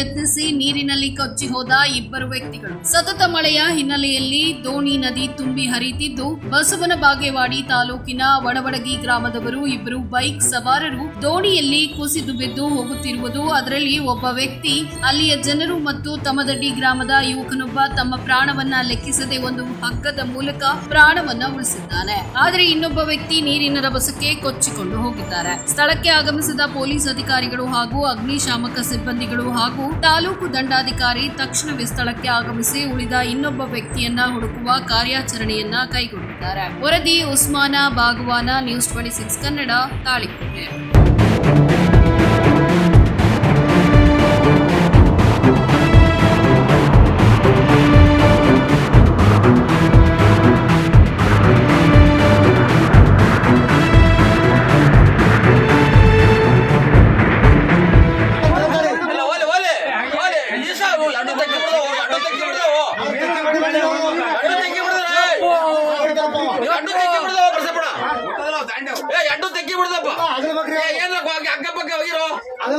ಯತ್ನಿಸಿ ನೀರಿನಲ್ಲಿ ಕೊಚ್ಚಿ ಹೋದ ಇಬ್ಬರು ವ್ಯಕ್ತಿಗಳು. ಸತತ ಮಳೆಯ ಹಿನ್ನೆಲೆಯಲ್ಲಿ ದೋಣಿ ನದಿ ತುಂಬಿ ಹರಿಯುತ್ತಿದ್ದು, ಬಸವನ ಬಾಗೇವಾಡಿ ತಾಲೂಕಿನ ವಡವಡಗಿ ಗ್ರಾಮದವರು ಇಬ್ಬರು ಬೈಕ್ ಸವಾರರು ದೋಣಿಯಲ್ಲಿ ಕುಸಿದು ಬಿದ್ದು ಹೋಗುತ್ತಿರುವುದು ಅದರಲ್ಲಿ ಒಬ್ಬ ವ್ಯಕ್ತಿ, ಅಲ್ಲಿಯ ಜನರು ಮತ್ತು ತಮದಡ್ಡಿ ಗ್ರಾಮದ ಯುವಕನೊಬ್ಬ ತಮ್ಮ ಪ್ರಾಣವನ್ನ ಲೆಕ್ಕಿಸದೆ ಒಂದು ಹಗ್ಗದ ಮೂಲಕ ಪ್ರಾಣವನ್ನ ಉಳಿಸಿದ್ದಾನೆ. ಆದರೆ ಇನ್ನೊಬ್ಬ ವ್ಯಕ್ತಿ ನೀರಿನ ರಭಸಕ್ಕೆ ಕೊಚ್ಚಿಕೊಂಡು ಹೋಗಿದ್ದಾರೆ. ಸ್ಥಳಕ್ಕೆ ಆಗಮಿಸಿದ ಪೊಲೀಸ್ ಅಧಿಕಾರಿಗಳು ಹಾಗೂ ಅಗ್ನಿಶಾಮಕ ಸಿಬ್ಬಂದಿಗಳು ಹಾಗೂ ತಾಲೂಕು ದಂಡಾಧಿಕಾರಿ ತಕ್ಷಣವೇ ಸ್ಥಳಕ್ಕೆ ಆಗಮಿಸಿ ಉಳಿದ ಇನ್ನೊಬ್ಬ ವ್ಯಕ್ತಿಯನ್ನ ಹುಡುಕುವ ಕಾರ್ಯಾಚರಣೆಯನ್ನ ಕೈಗೊಂಡಿದ್ದಾರೆ. ವರದಿ Usman Bagwan, news twenty six Kannada, Talikote. ಅಡ್ಡು ತೆಕ್ಕಿ ಬಿಡ್ದಪ್ಪ. ಏ, ಏನ ಅಕ್ಕ ಪಕ್ಕ ಹೋಗಿರೋ? ಅಡ್ಡು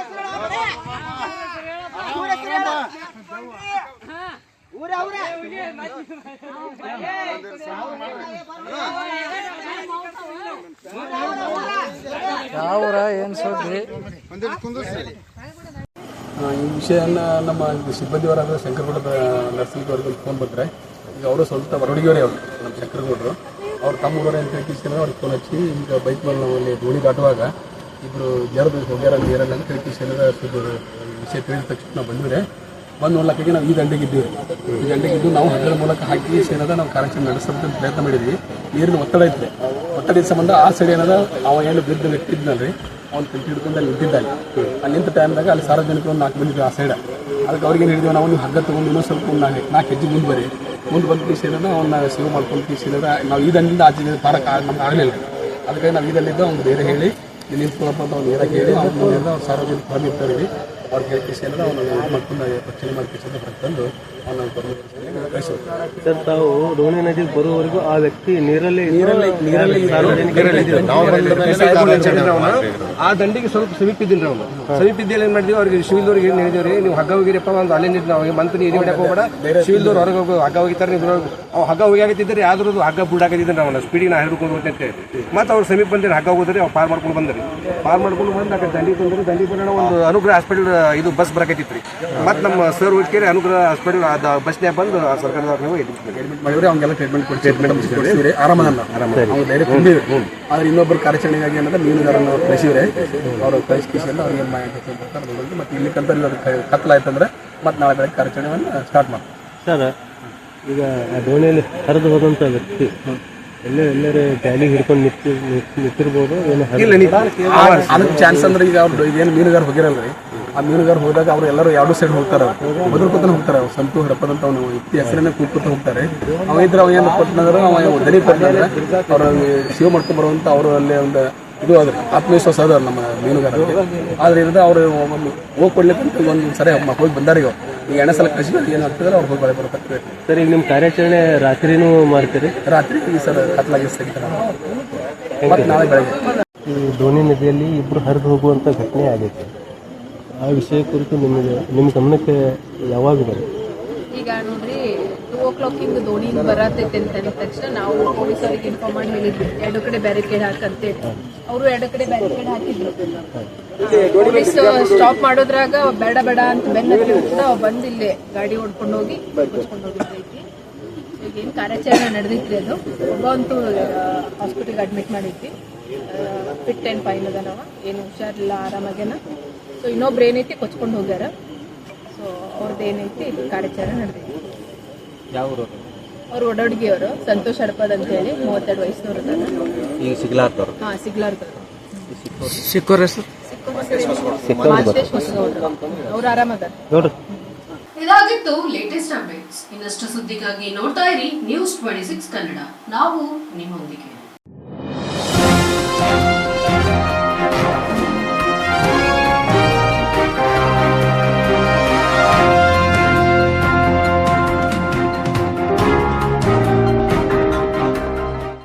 ಯಾವೂರ ಏನು ಸುದ್ದಿ ಆ, ಈ ವಿಷಯನ ನಮ್ಮ ಸಿಬ್ಬಂದಿಯವರಾದ ಶಂಕರಗೌಡದ ನರ್ಸಿಂಗ್ ಅವ್ರಿಗೆ ಫೋನ್ ಬಂದರೆ ಈಗ ಅವರು ಸ್ವಲ್ಪ ಹೊರಡಿಗೆಯವರೇ ಅವರು ನಮ್ಮ ಶಂಕರಗೌಡರು. ಅವ್ರು ತಮ್ಮ ಊರವರೇ ಅಂತ ಹೇಳ್ಕಿಸ್ಕೊಂಡು ಅವ್ರಿಗೆ ಫೋನ್ ಹಚ್ಚಿ ಈಗ ಬೈಕ್ ಮೇಲೆ ನಾವು ಅಲ್ಲಿ ದೋಣಿ ದಾಟುವಾಗ ಇಬ್ಬರು ಜರದ ಹೋಗ್ಯಾರ ನೀರಲ್ಲಿ ಅಂತ ಹೇಳ್ಕಿಸ್ಕೊಂಡ ವಿಷಯ ತಿಳಿದ ತಕ್ಷಣ ನಾವು ಬಂದಿದ್ರೆ ಬಂದು ನೋಡ್ಲಕ್ಕಾಗಿ ನಾವು ಈ ದಂಡೆಗೆ ಇದ್ದೀವಿ. ಈ ದಂಡೆಗೆ ಇದ್ದು ನಾವು ಹಗ್ಗದ ಮೂಲಕ ಹಾಕಿ ಸೇನದ ನಾವು ಕಾರ್ಯಾಚರಣೆ ನಡೆಸೋದಕ್ಕೆ ಪ್ರಯತ್ನ ಮಾಡಿದ್ವಿ. ನೀರಿನ ಒತ್ತಡ ಇತ್ತು. ಒತ್ತಡದ ಸಂಬಂಧ ಆ ಸೈಡ್ ಏನದ ಅವ ಏನು ಬಿದ್ದು ಇದ್ನಲ್ರಿ ಅವ್ನು ಕಂಟಿ ಹಿಡ್ಕೊಂಡು ಅಲ್ಲಿ ನಿಂತಿದ್ದಾನೆ. ಅಲ್ಲಿ ನಿಂತ ಟೈಮ್ದಾಗ ಅಲ್ಲಿ ಸಾರ್ವಜನಿಕರು ಒಂದು ನಾಲ್ಕು ಬಂದಿದ್ರು ಆ ಸೈಡ್ ಅದಕ್ಕೆ ಅವ್ರಿಗೆ ಏನು ಹೇಳಿದ್ವಿ, ನಾವು ನೀವು ಹಗ್ಗ ತೊಗೊಂಡು ಇನ್ನೊಂದು ಸ್ವಲ್ಪ ಒಂದು ನಾಲ್ಕು ನಾಲ್ಕು ಹೆಜ್ಜೆ ಮುಂದೆ ಬರಿ ಮುಂದೆ ಬಂದು ಏನದ ಅವನ್ನ ಸೇವ್ ಮಾಡ್ಕೊಂಡು ಏನದ ನಾವು ಆ ಆಚೆ ಪಾರಕ್ಕೆ ನಮ್ಗೆ ಆಗಲಿಲ್ಲ. ಅದಕ್ಕೆ ನಾವು ಇದಲ್ಲಿದ್ದ ಅವ್ನು ಬೇರೆ ಹೇಳಿ ನಿಂತ್ಕೊಳ್ಳಪ್ಪ ಅಂತ ಅವ್ನು ಹೇಳಿ, ಅವ್ನು ಸಾರ್ವಜನಿಕ ಬಂದಿರ್ತಾರೆ ಅವ್ರಿಗೆ ಹೇಳಿ ಕಿಸಿ ಏನದ ಅವನು ಇದು ಮಾಡ್ಕೊಂಡು ರಕ್ಷಣೆ ಮಾಡಿ ಕಿಸಿ ಹೊರಗೆ ತಂದು ಅವನ ಕಳಿಸೋದು ಸರ್ ತಾವು ರೋಣಿ ನದಿಗೆ ಬರುವವರೆಗೂ ಆ ವ್ಯಕ್ತಿ ನೀರಲ್ಲಿ ನೀರಲ್ಲಿ ನೀರಲ್ಲಿ ಆ ದಂಡಿಗೆ ಸ್ವಲ್ಪ ಸಮೀಪ ಅವನು ಸಮೀಪ ಇದ್ದಲ್ಲಿ ಏನ್ ಮಾಡಿದ್ವಿ ಅವ್ರಿಗೆ ಶಿವಿಲ್ದವ್ರಿಗೆ ಏನ್ ಹೇಳಿದ್ರಿ ನೀವು ಹಗ್ಗ ಹೋಗಿರಪ್ಪ ಒಂದು ಅಲ್ಲೇ ನಿಂತು ನಾವು. ಮಂತ್ ನೀರು ಹಿಡಿಯಕ್ಕೆ ಹೋಗ್ಬೇಡ. ಶಿವಿಲ್ದವ್ರು ಹೊರಗೆ ಹೋಗಿ ಹಗ್ಗ ಹೋಗಿತಾರೆ ನೀವು ಅವ್ ಹಗ್ಗ ಹೋಗಿ ಆದ್ರೂ ಹಗ್ಗ ಬುಡಾಕತ್ತಿದ್ರಿ ಅವನ ಸ್ಪೀಡಿಗೆ ನಾ ಹಿಡ್ಕೊಂಡು ಹೇಳಿ ಮತ್ತೆ ಅವ್ರು ಸಮೀಪ ಬಂದ್ರೆ ಹಗ್ಗ ಹೋಗೋದ್ರೆ ಅವ್ರು ಪಾರ್ ಮಾಡ್ಕೊಂಡು ಬಂದ್ರಿ. ಪಾರ್ ಮಾಡ್ಕೊಂಡು ಬಂದು ಆ ಕಡೆ ದಂಡಿ ಬಂದ್ರೆ. ದಂಡಿ ಬಂದ ಒಂದು ಅನುಗ್ರಹ ಹಾಸ್ಪಿಟಲ್ ಇದು ಬಸ್ ಬರಕತ್ತಿತ್ರಿ. ಮತ್ತೆ ನಮ್ಮ ಸರ್ ಹೋಗ್ಕೇರಿ ಅನುಗ್ರಹ ಹಾಸ್ಪಿಟಲ್ ಅದ ಬಸ್ನ್ಯಾಗ ಬಂದು ಆ ನೀವು ಟ್ರೀಟ್ಮೆಂಟ್ ಮಾಡಿದ್ರೆ ಅವ್ನಿಗೆಲ್ಲ ಟ್ರೀಟ್ಮೆಂಟ್ ಟ್ರೀಟ್ಮೆಂಟ್ ಕೊಡಿಸಿವ್ರಿ ಆರಾಮದಲ್ಲ. ಅವ್ನು ಧೈರ್ಯ ತುಂಬಿದ್ರು. ಆದ್ರೆ ಇನ್ನೊಬ್ಬರು ಕಾರ್ಯಾಚರಣೆಗಾಗಿ ಏನಂದ್ರೆ ಮೀನುಗಾರನ ಕಳಿಸಿದ್ರೆ ಅವರು ಕಳಿಸ್ಕಿಸಿಂದ ಅವ್ರಿಗೆ ಮಾಹಿತಿ ಅದರಲ್ಲಿ ಮತ್ತೆ ಇಲ್ಲಿ ಅದು ಕತ್ತಲಾಯ್ತಂದ್ರೆ ಮತ್ತೆ ನಾಳೆ ಬೆಳಗ್ಗೆ ಕಾರ್ಯಾಚರಣೆಯನ್ನು ಸ್ಟಾರ್ಟ್ ಮಾಡ್ತಾರೆ ಸರ್ ಈಗ ಆ ದೋಣಿಯಲ್ಲಿ ಹರಿದು ಹೋದಂಥ ವ್ಯಕ್ತಿ ಎಲ್ಲೇ ಎಲ್ಲರೂ ಜಾಲಿ ಹಿಡ್ಕೊಂಡು ನಿಂತಿ ನಿಂತಿರ್ಬೋದು? ಏನು ಇಲ್ಲ ಅದಕ್ಕೆ ಚಾನ್ಸ್ ಅಂದ್ರೆ ಈಗ ಅವ್ರು ಏನು ಮೀನುಗಾರ ಹೋಗಿರಲ್ರಿ. ಆ ಮೀನುಗಾರ ಹೋದಾಗ ಅವ್ರು ಎಲ್ಲರೂ ಎರಡು ಸೈಡ್ ಹೋಗ್ತಾರೆ. ಬದುರ್ಕೊತ ಹೋಗ್ತಾರೆ. ಅವ್ರು ಸಂತು ಹರಪದಂತ ಅವನು ವ್ಯಕ್ತಿ ಹೆಸರನ್ನೇ ಕೂತ್ಕೊತ ಹೋಗ್ತಾರೆ. ಅವ ಇದ್ರೆ ಅವ ಏನು ಕೊಟ್ಟನಂದ್ರೆ ಅವ ದನಿ ಕೊಟ್ಟನಂದ್ರೆ ಅವ್ರ ಸೇವ್ ಮಾಡ್ಕೊಂಡ್ ಬರುವಂತ ಅವರು ಅಲ್ಲಿ ಒಂದು ಇದು ಆದ್ರೆ ಆತ್ಮವಿಶ್ವಾಸ ಅದ ನಮ್ಮ ಮೀನುಗಾರರಿಗೆ. ಆದ್ರೆ ಇದ್ರೆ ಅವ್ರು ಹೋಗಿ ಕೊಡ್ಲಿಕ್ಕಂತ ಒಂದು ಸರಿ ಹೋಗಿ ಬಂದಾರೀಗ ಈಗ ಎಣ್ಣೆ ಸಲ ಕಸಿ ಏನು ಅವ್ರು ಹೋಗಿ ಬಳೆ ಬರ್ತಾರೆ ಸರ್ ಈಗ ನಿಮ್ಮ ಕಾರ್ಯಾಚರಣೆ ರಾತ್ರಿನೂ ಮಾಡ್ತೀರಿ? ರಾತ್ರಿ ಸರ್ ಕತ್ಲಾಗಿ ತೆಗಿತಾರೆ ಮತ್ತೆ ನಾಳೆ ಬೆಳಗ್ಗೆ. ಈ ದೋಣಿ ನದಿಯಲ್ಲಿ ಇಬ್ಬರು ಹರಿದು ಹೋಗುವಂತ ಘಟನೆ ಆಗೈತೆ. ಆ ವಿಷಯ ಕುರಿತು ನಿಮಗೆ, ನಿಮ್ಮ ಗಮನಕ್ಕೆ ಯಾವಾಗ ಬರುತ್ತೆ ಈಗ ನೋಡ್ರಿ ಟೂ ಓ ಕ್ಲಾಕಿಂಗ್ ದೋಣಿ ಬರತೈತೆ ಅಂತ ಅಂದ ತಕ್ಷಣ ನಾವು ಪೊಲೀಸರಿಗೆ ಇನ್ಫಾರ್ಮ್ ಮಾಡಿ ಹೇಳಿದ್ವಿ. ಎರಡು ಕಡೆ ಬ್ಯಾರಿಕೇಡ್ ಹಾಕಂತೆ. ಅವರು ಎರಡು ಕಡೆ ಬ್ಯಾರಿಕೇಡ್ ಹಾಕಿದ್ರು. ಪೊಲೀಸ್ ಸ್ಟಾಪ್ ಮಾಡೋದ್ರಾಗ ಬೇಡ ಬೇಡ ಅಂತ ಬೆನ್ನ ಬಂದ್ ಇಲ್ಲೇ ಗಾಡಿ ಓಡ್ಕೊಂಡು ಹೋಗಿ ಮುಚ್ಕೊಂಡು ಹೋಗಿದ್ದೈತಿ. ಈಗ ಏನು ಕಾರ್ಯಾಚರಣೆ ನಡೆದಿತ್ರಿ ಅದು? ಒಬ್ಬ ಅಂತೂ ಹಾಸ್ಪಿಟಲ್ಗೆ ಅಡ್ಮಿಟ್ ಮಾಡಿದ್ವಿ. ಫಿಟ್ ಆ್ಯಂಡ್ ಫೈನ್ ಅದಾನವ. ಏನು ಹುಷಾರಿಲ್ಲ, ಆರಾಮಾಗ್ಯಾನ. ಸೊ ಇನ್ನೊಬ್ರು ಏನೈತಿ ಕೊಚ್ಕೊಂಡು ಹೋಗ್ಯಾರ. ಸೊ ಅವ್ರದ್ದು ಏನೈತಿ ಕಾರ್ಯಾಚರಣೆ ನಡೆದೈತಿ. ಯಾವ ಅವ್ರು? ಒಡೋಡ್ಗಿಯವರು ಸಂತೋಷ್ ಅಡ್ಪದ್ ಅಂತ ಹೇಳಿ ಮೂವತ್ತೆರಡು ವಯಸ್ಸಿನವ್ರು ಈಗ ಸಿಗ್ಲಾರ್ದವ್ರು? ಹಾಂ ಸಿಗ್ಲಾರ್ದವ್ರು. ಸಿಕ್ಕೋರ್ ಹೆಸರು? ಅವ್ರು ಆರಾಮದಾರ ನೋಡ್ರಿ ಇದಾಗಿತ್ತು ಲೇಟೆಸ್ಟ್ ಅಪ್ಡೇಟ್ಸ್ ಇನ್ನಷ್ಟು ಸುದ್ದಿಗಾಗಿ ನೋಡ್ತಾ ಇರಿ ನ್ಯೂಸ್ ಟ್ವೆಂಟಿ ಸಿಕ್ಸ್ ಕನ್ನಡ. ನಾವು ನಿಮ್ಮೊಂದಿಗೆ.